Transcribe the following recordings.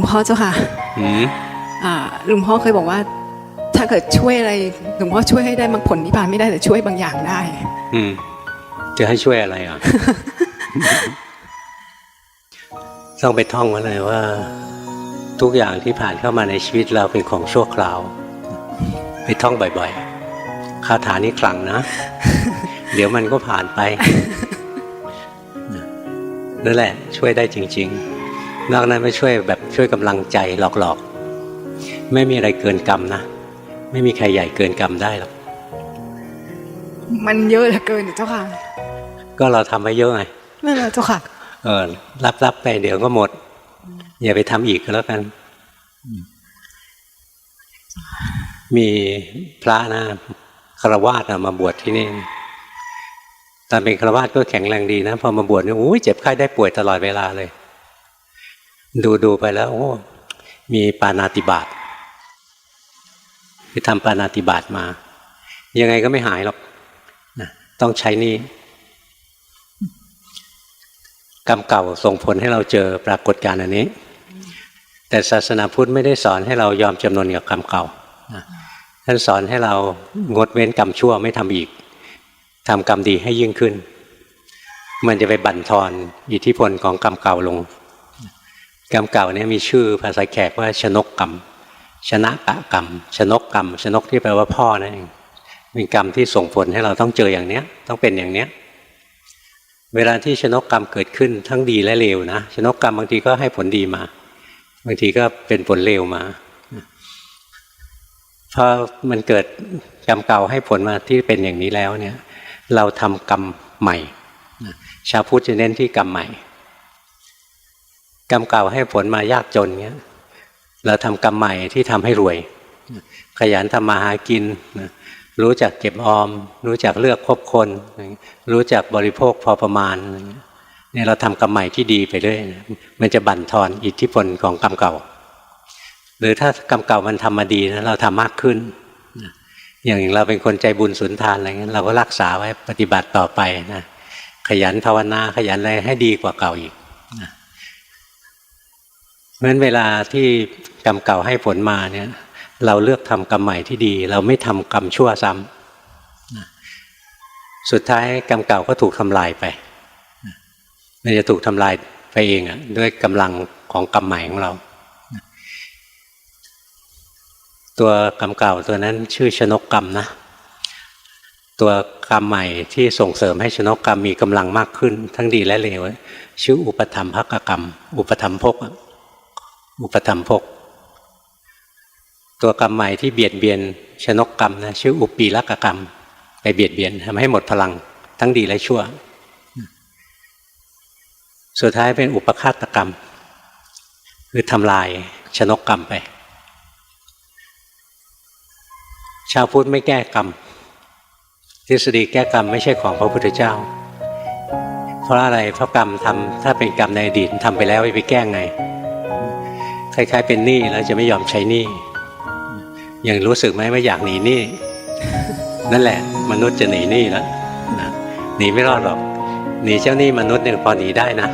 งพ่อเจ้าค่ะหืมอ่าหลวงพ่อเคยบอกว่า ถ้าเกิดช่วยอะไรหลวงพ่อช่วยให้ได้มรรคผลนิพพานไม่ได้แต่ช่วยบางอย่างได้ อืมจะให้ช่วยอะไรอะต้องไปท่องไว้เลยว่า ทุกอย่างที่ผ่านเข้ามาในชีวิตเราเป็นของชั่วคราว ไปท่องบ่อยๆคาถานี้คลังนะ เดี๋ยวมันก็ผ่านไปนั่นแหละ ช่วยได้จริง ๆ นอกนั้นไม่ช่วยแบบช่วยกำลังใจหลอกๆ ไม่มีอะไรเกินกรรมนะ ไม่มีใครใหญ่เกินกรรมได้หรอกมันเยอะเหลือเกินเจ้าค่ะ ก็เราทำไว้เยอะไงนั่นแหละเจ้าค่ะ เออรับรับไปเดี๋ยวก็หมด อย่าไปทำอีกก็แล้วกัน มีพระนะคารวาสอะมาบวชที่นี่ตอนเป็นคารวาสก็แข็งแรงดีนะ พอมาบวชเนี่ยโอ้ยเจ็บไข้ได้ป่วยตลอดเวลาเลย ดูดูไปแล้ว โอ้มีปานาติบาตไปทำปานาติบาตมา ยังไงก็ไม่หายหรอกนะต้องใช้นี่กรรมเก่าส่งผลให้เราเจอปรากฏการณ์อันนี้ แต่ศาสนาพุทธไม่ได้สอนให้เรายอมจำนนกับกรรมเก่าท่านสอนให้เรางดเว้นกรรมชั่วไม่ทำอีกทำกรรมดีให้ยิ่งขึ้น มันจะไปบั่นทอนอิทธิพลของกรรมเก่าลง กรรมเก่าเนี่ยมีชื่อภาษาแขกว่าชนกกรรม ชนะกะกรรม ชนกกรรม ชนกที่แปลว่าพ่อนั่นเองเป็นกรรมที่ส่งผลให้เราต้องเจออย่างเนี้ย ต้องเป็นอย่างเนี้ย เวลาที่ชนกกรรมเกิดขึ้นทั้งดีและเลวนะชนกกรรมบางทีก็ให้ผลดีมา บางทีก็เป็นผลเลวมาพอมันเกิดกรรมเก่าให้ผลมาที่เป็นอย่างนี้แล้วเนี่ย เราทำกรรมใหม่ชาวพุทธจะเน้นที่กรรมใหม่ กรรมเก่าให้ผลมายากจนเงี้ยเราทำกรรมใหม่ที่ทำให้รวย ขยันทำมาหากินนะรู้จักเก็บออม รู้จักเลือกคบคน รู้จักบริโภคพอประมาณเนี่ยเราทำกรรมใหม่ที่ดีไปเรื่อยมันจะบั่นทอนอิทธิพลของกรรมเก่า หรือถ้ากรรมเก่ามันทำมาดีนะเราทำมากขึ้น อย่างเราเป็นคนใจบุญสุนทานอะไรเงี้ยเราก็รักษาไว้ปฏิบัติต่อไปนะขยันภาวนาขยันอะไรให้ดีกว่าเก่าอีกนะ เพราะฉะนั้นเวลาที่กรรมเก่าให้ผลมาเนี่ยเราเลือกทำกรรมใหม่ที่ดี เราไม่ทำกรรมชั่วซ้ำนะสุดท้ายกรรมเก่าก็ถูกทำลายไปมันจะถูกทำลายไปเองอะด้วยกำลังของกรรมใหม่ของเรา ตัวกรรมเก่าตัวนั้นชื่อชนกกรรมนะ ตัวกรรมใหม่ที่ส่งเสริมให้ชนกกรรมมีกำลังมากขึ้น ทั้งดีและเลวชื่ออุปธรรมภกกรรม อุปธรรมภกอะ อุปธรรมภกตัวกรรมใหม่ที่เบียดเบียนชนกกรรมนะชื่ออุปีลักกรรม ไปเบียดเบียนทำให้หมดพลังทั้งดีและชั่ว สุดท้ายเป็นอุปฆาตกรรม คือทำลายชนกกรรมไป ชาวพุทธไม่แก้กรรม ทฤษฎีแก้กรรมไม่ใช่ของพระพุทธเจ้า เพราะอะไรเพราะกรรมทำถ้าเป็นกรรมในอดีตทำไปแล้วไปแก้ไง คล้ายๆ เป็นหนี้แล้วจะไม่ยอมใช้หนี้ยังรู้สึกไหมว่าอยากหนีหนี้นั่นแหละ มนุษย์จะหนีหนี้แล้วนะหนีไม่รอดหรอกหนีเจ้าหนี้มนุษย์เนี่ยพอหนีได้นะ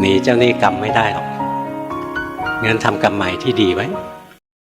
หนีเจ้าหนี้กรรมไม่ได้หรอกงั้นทำกรรมใหม่ที่ดีไว้